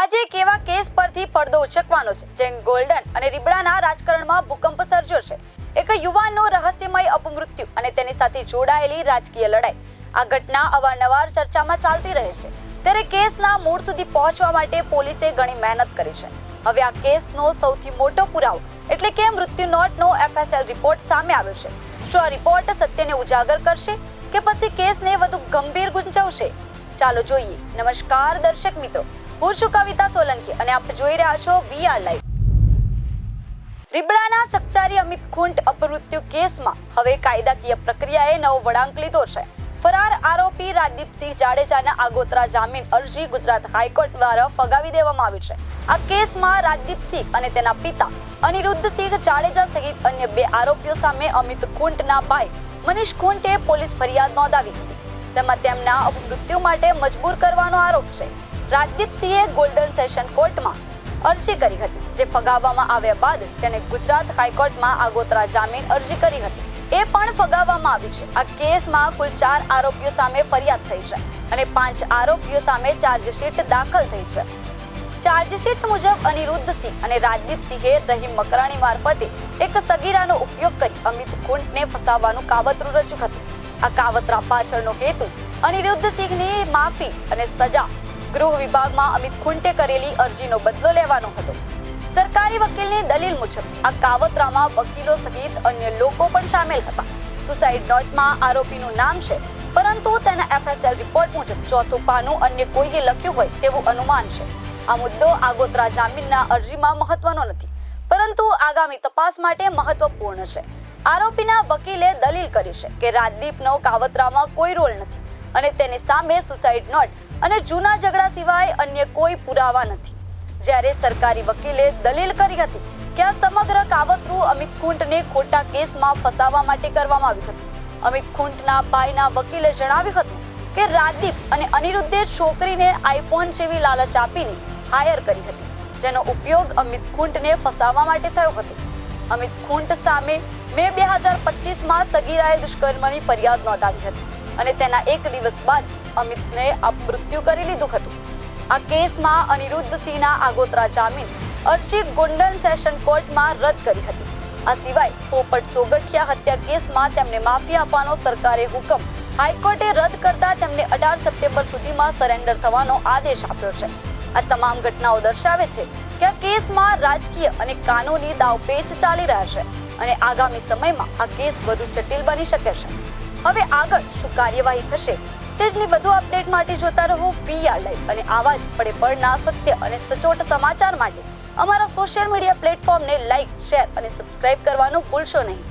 આજે એક એવા કેસ પરથી પડદો ઉચકવાનો છે જેન ગોલ્ડન અને રીબડાના રાજકારણમાં ભૂકંપ સર્જ્યો છે. એક યુવાનનો રહસ્યમય અપમૃત્યુ અને તેની સાથે જોડાયેલી રાજકીય લડાઈ. આ ઘટના અવારનવાર ચર્ચામાં ચાલતી રહે છે. ત્યારે કેસના મૂળ સુધી પહોંચવા માટે પોલીસે ઘણી મહેનત કરી છે. હવે આ કેસનો સૌથી મોટો પુરાવો, એટલે કે મૃત્યુ નોટનો એફએસએલ રિપોર્ટ સામે આવ્યો છે. શું આ રિપોર્ટ સત્યને ઉજાગર કરશે કે પછી કેસને વધુ ગંભીર ગુંચવશે ચાલો જોઈએ. નમસ્કાર, દર્શક મિત્રો. હું છું કવિતા સોલંકી અને આપ જોઈ રહ્યા છો વીઆર લાઈવ. રીબડાના ચકચારી અમિત ખુંટ અપમૃત્યુ કેસમાં હવે કાયદાકીય પ્રક્રિયાએ નવો વળાંક લીધો છે. ફરાર આરોપી રાજદીપસિંહ જાડેજાના આગોતરા જામીન અરજી ગુજરાત હાઈકોર્ટ દ્વારા ફગાવી દેવામાં આવી છે. આ કેસમાં રાજદીપસિંહ અને તેના પિતા અનિરુદ્ધસિંહ જાડેજા સહિત અન્ય બે આરોપીઓ સામે અમિત ખૂંટના ભાઈ મનીષ ખુંટે પોલીસ ફરિયાદ નોંધાવી હતી, જેમાં તેમના અપમૃત્યુ માટે મજબૂર કરવાનો આરોપ છે. રાજદીપસિંહે ગોલ્ડન સેશન કોર્ટમાં અરજી કરી હતી, જે ફગાવવામાં આવ્યા બાદ તેને ગુજરાત હાઈકોર્ટમાં આગોતરા જામીન અરજી કરી હતી. એ પણ ફગાવવામાં આવી છે. આ કેસમાં કુલ ચાર આરોપીઓ સામે ફરિયાદ થઈ છે અને પાંચ આરોપીઓ સામે ચાર્જશીટ દાખલ થઈ છે. ચાર્જશીટ મુજબ અનિરુદ્ધ સિંહ અને રાજદીપસિંહે રહીમ મકરાણી મારફતે એક સગીરાનો ઉપયોગ કરી અમિત કુંટને ફસાવવાનું કાવતરું રજૂ હતું. આ કાવતરા પાછળનો હેતુ અનિરુદ્ધસિંહની માફી અને સજા ગૃહ વિભાગમાં અમિત ખૂંટે કરેલી અરજીનો બદલો લેવાનો હતો. સરકારી વકીલની દલીલ મુજબ, આ કાવતરામાં વકીલો સહિત અન્ય લોકો પણ સામેલ હતા. સુસાઇડ નોટમાં આરોપીનું નામ છે, પરંતુ તેના એફએસએલ રિપોર્ટ મુજબ ચોથું પાનું અન્ય કોઈએ લખ્યું હોય તેવું અનુમાન છે. આ મુદ્દો આગોતરા જામીનના અરજીમાં મહત્વનો નથી, પરંતુ આગામી તપાસ માટે મહત્વપૂર્ણ છે. આરોપીના વકીલે દલીલ કરી છે કે રાજદીપનો કાવતરામાં કોઈ રોલ નથી અને તેની સામે સુસાઇડ નોટ અને જૂના ઝઘડા સિવાય અન્ય કોઈ પુરાવા નથી. જ્યારે સરકારી વકીલે દલીલ કરી હતી કે આ સમગ્ર કાવતરું અમિત ખૂંટને ખોટા કેસમાં ફસાવવા માટે કરવામાં આવ્યું હતું. અમિત ખુંટના ભાઈના વકીલે જણાવ્યું હતું કે રાજદીપ અને અનિરુદ્ધે છોકરીને આઈફોન જેવી લાલચ આપીને હાયર કરી હતી, જેનો ઉપયોગ અમિત ખુંટને ફસાવવા માટે થયો હતો. અમિત ખુંટ સામે મે બે હજાર પચીસમાં સગીરાએ દુષ્કર્મની ફરિયાદ નોંધાવી હતી. અને તેના એક દિવસ બાદ અમિતને મૃત્યુ કરી લીધું હતું. આ કેસમાં અનિરુદ્ધ સિંહના આગોતરા જામીન અરજી ગોંડલ સેશન કોર્ટમાં રદ કરી હતી. આ સિવાય પોપટ સોગઠિયા હત્યા કેસમાં તેમને માફી આપવાનો સરકારે હુકમ હાઈકોર્ટે રદ કરતા તેમને અઢાર સપ્ટેમ્બર સુધીમાં સરેન્ડર થવાનો આદેશ આપ્યો છે. આ તમામ ઘટનાઓ દર્શાવે છે કે આ કેસમાં રાજકીય અને કાનૂની દાવપેચ ચાલી રહ્યા છે અને આગામી સમયમાં આ કેસ વધુ જટિલ બની શકે છે. હવે આગળ શું કાર્યવાહી થશે તેની વધુ અપડેટ માટે જોતા રહો વીઆર લાઈવ અને આવા જ પડે પડના સત્ય અને સચોટ સમાચાર માટે અમારા સોશિયલ મીડિયા પ્લેટફોર્મને લાઈક, શેર અને સબસ્ક્રાઇબ કરવાનું ભૂલશો નહીં.